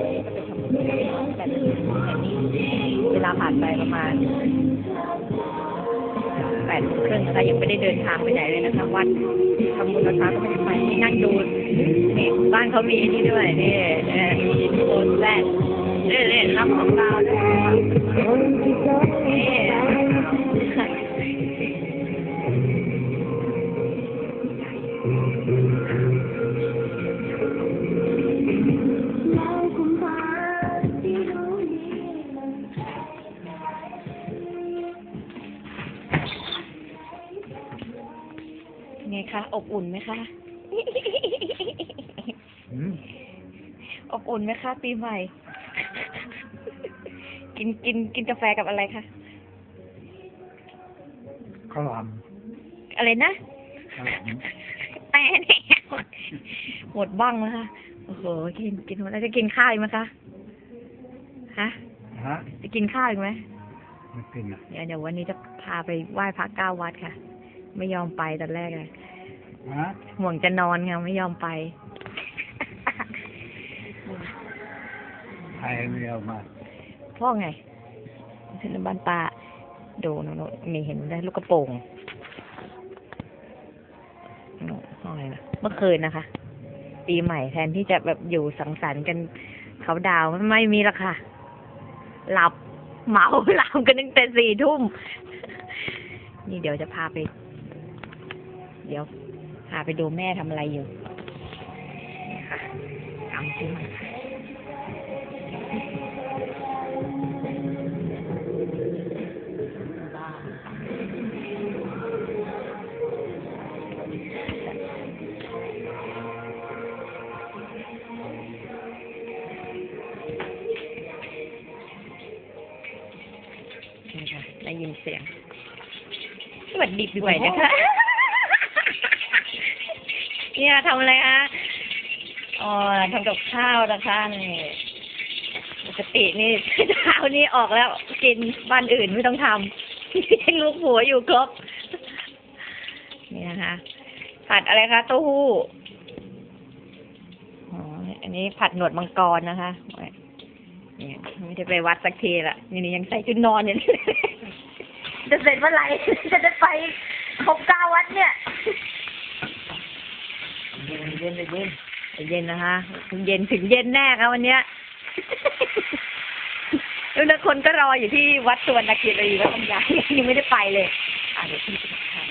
ค่ะวันนี้จะไปทำแบบนี้แบบนี้ เวลาผ่านไปประมาณแปดโมงครึ่งนะคะยังไม่ได้เดินทางไปไหนเลยนะคะวัดทำบุญนะคะก็ไม่ได้ไปนี่นั่งดูนี่บ้านเขามีนี่ด้วยนี่มีโซนแรก ไงคะอบอุ่นไหมคะอืมอบอุ่นไหมคะปีใหม่ กินกินกินกาแฟกับอะไรคะข้าวหลามอะไรนะข้าวหลามแต่เนี่ยหมดบ้างแล้วค่ะโอ้โหกินกินหมดแล้วจะกินข้าวอีกไหมคะฮะฮะจะกินข้าวอีกไหมไม่เป็นอะเดี๋ยวเดี๋ยววันนี้จะพาไปไหว้พระเก้าวัดค่ะ ไม่ยอมไปตอนแรกเลยฮะห่วงจะนอนค่ะไม่ยอมไปใครไม่เอามาพ่อไงถึงบ้านป้าดูโน่นๆมีเห็นได้ลูกกระโปรงโน่นห้องอะไรนะเมื่อคืนนะคะ ปีใหม่แทนที่จะแบบอยู่สังสรรค์กันเขาดาวน์ไม่มีละค่ะ หลับเมาหลับกันตั้งแต่สี่ทุ่ม นี่เดี๋ยวจะพาไป เดี๋ยวพาไปดูแม่ทำอะไรอยู่นี่ค่ะทำจริงนี่ค่ะได้ยินเสียง สวัสดีปีใหม่นะคะ เนี่ยทำอะไรคะอ๋อทำกับข้าวนะคะนี่ปกตินี่เช้านี้ออกแล้ว กินบ้านอื่นไม่ต้องทำลูกหัวอยู่ครบ นี่นะคะ ผัดอะไรคะเต้าหู้อ๋ออันนี้ผัดหนวดมังกรนะคะเนี่ยไม่ได้ไปวัดสักทีละนี่นี่ยังใส่ชุดนอนอยู่จะเสร็จเมื่อไหร่จะได้ไปครบเก้าวัดเนี่ย เย็นเย็นใจเย็นนะคะถึงเย็นถึงเย็นแน่ค่ะวันเนี้ยแล้วคนก็รออยู่ที่วัดสวรรณคีรีวัดบางยางยังไม่ได้ไปเลยอะเดี๋ยวพี่จะถ่าย